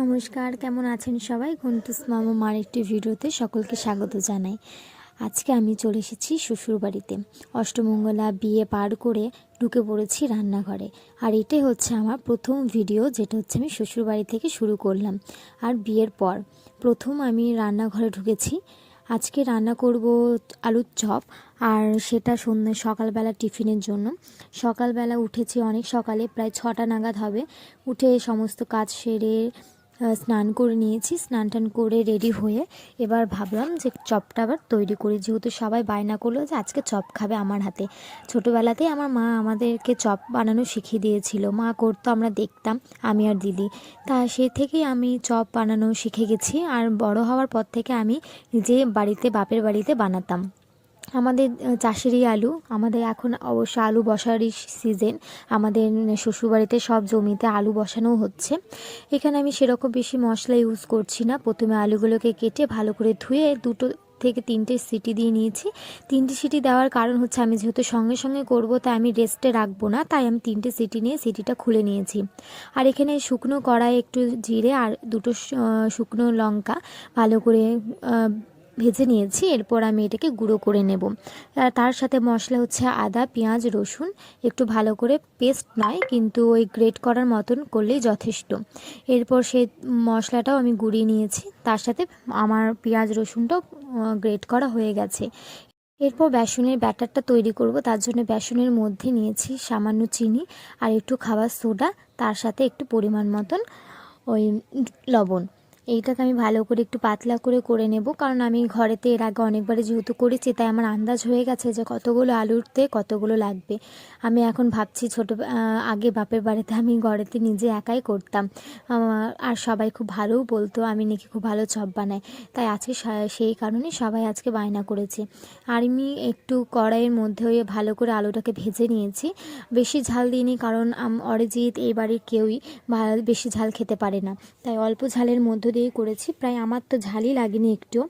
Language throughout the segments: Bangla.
নমস্কার, কেমন আছেন সবাই? ঘন্টুস মার একটি ভিডিওতে সকলকে স্বাগত জানাই। আজকে আমি চলে এসেছি শ্বশুরবাড়িতে। অষ্টমঙ্গলা বিয়ে পার করে ঢুকে পড়েছি রান্নাঘরে। আর এটাই হচ্ছে আমার প্রথম ভিডিও, যেটা হচ্ছে আমি শ্বশুরবাড়ি থেকে শুরু করলাম। আর বিয়ের পর প্রথম আমি রান্নাঘরে ঢুকেছি। আজকে রান্না করব আলুর চপ, আর সেটা সন্ধ্যে সকালবেলা টিফিনের জন্য। সকালবেলা উঠেছি অনেক সকালে, প্রায় ছটা নাগাদ হবে। উঠে সমস্ত কাজ সেরে স্নান করে নিয়েছি, স্নান টান করে রেডি হয়ে এবার ভাবলাম যে চপটা আবার তৈরি করি। যেহেতু সবাই বায়না করল যে আজকে চপ খাবে আমার হাতে। ছোটোবেলাতেই আমার মা আমাদেরকে চপ বানানো শিখিয়ে দিয়েছিল। মা করতো, আমরা দেখতাম, আমি আর দিদি। তা সে থেকেই আমি চপ বানানো শিখে গেছি। আর বড় হওয়ার পর থেকে আমি নিজে বাড়িতে, বাপের বাড়িতে বানাতাম। আমাদের চাষেরই আলু। আমাদের এখন অবশ্য আলু বসারই সিজন আমাদের শ্বশুরবাড়িতে সব জমিতে আলু বসানো হচ্ছে। এখানে আমি সেরকম বেশি মশলা ইউজ করছি না। প্রথমে আলুগুলোকে কেটে ভালো করে ধুয়ে দুটো থেকে তিনটে সিটি দিয়ে নিয়েছি। তিনটে সিটি দেওয়ার কারণ হচ্ছে আমি যেহেতু সঙ্গে সঙ্গে করব, তাই আমি রেস্টে রাখব না। তাই আমি তিনটে সিটি নিয়ে সিটিটা খুলে নিয়েছি। আর এখানে শুকনো কড়াই একটু জিরে আর দুটো শুকনো লঙ্কা ভালো করে ভেজে নিয়েছি, এরপর আমি এটাকে গুঁড়ো করে নেব। তার সাথে মশলা হচ্ছে আদা, পেঁয়াজ, রসুন, একটু ভালো করে পেস্ট নয়, কিন্তু ওই গ্রেট করার মতন করলেই যথেষ্ট। এরপর সেই মশলাটাও আমি গুঁড়িয়ে নিয়েছি, তার সাথে আমার পেঁয়াজ, রসুনটাও গ্রেট করা হয়ে গেছে। এরপর বেসনের ব্যাটারটা তৈরি করব, তার জন্য বেসনের মধ্যে নিয়েছি সামান্য চিনি আর একটু খাবার সোডা, তার সাথে একটু পরিমাণ মতন ওই লবণ। এইটাকে আমি ভালো করে একটু পাতলা করে করে নেব। কারণ আমি ঘরেতে এর আগে অনেকবারই যেহেতু করেছি, তাই আমার আন্দাজ হয়ে গেছে যে কতগুলো আলুরতে কতগুলো লাগবে। আমি এখন ভাবছি ছোটো আগে বাপের বাড়িতে আমি ঘরেতে নিজে একাই করতাম। আর সবাই খুব ভালোও বলতো, আমি নাকি খুব ভালো চপ বানাই। তাই আজকে সেই কারণে সবাই আজকে বায়না করেছে। আর আমি একটু কড়াইয়ের মধ্যে ভালো করে আলুটাকে ভেজে নিয়েছি। বেশি ঝাল দিইনি, কারণ অরিজিৎ এই বাড়ির কেউই বেশি ঝাল খেতে পারে না। তাই অল্প ঝালের মধ্য দিয়েই করেছি। প্রায় আমার তো ঝালই লাগেনি একটু।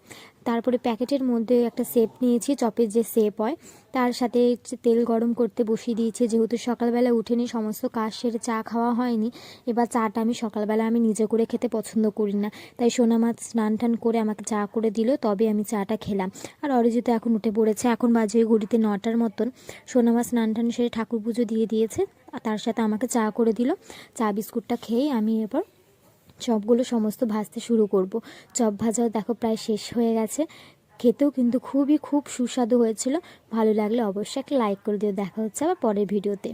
তারপরে প্যাকেটের মধ্যে একটা সেপ নিয়েছি, চপের যে সেপ হয়, তার সাথে তেল গরম করতে বসিয়ে দিয়েছি। যেহেতু সকালবেলা উঠেনি, সমস্ত কাজ সেরে চা খাওয়া হয়নি, এবার চাটা আমি সকালবেলা আমি নিজে করে খেতে পছন্দ করি না। তাই সোনা মাছ স্নান টান করে আমাকে চা করে দিল, তবে আমি চাটা খেলাম। আর অরিজিৎ এখন উঠে পড়েছে, এখন বাজে ঘড়িতে নটার মতন। সোনা মাছ স্নান টান সেরে ঠাকুর পুজো দিয়ে দিয়েছে, আর তার সাথে আমাকে চা করে দিল। চা বিস্কুটটা খেয়েই আমি এবার চপগুলো সমস্ত ভাজতে শুরু করব। চপ ভাজাও দেখো প্রায় শেষ হয়ে গেছে। খেতেও কিন্তু খুবই খুব সুস্বাদু হয়েছিল। ভালো লাগলে অবশ্যই একটা লাইক করে দিও। দেখা হচ্ছে আবার পরের ভিডিওতে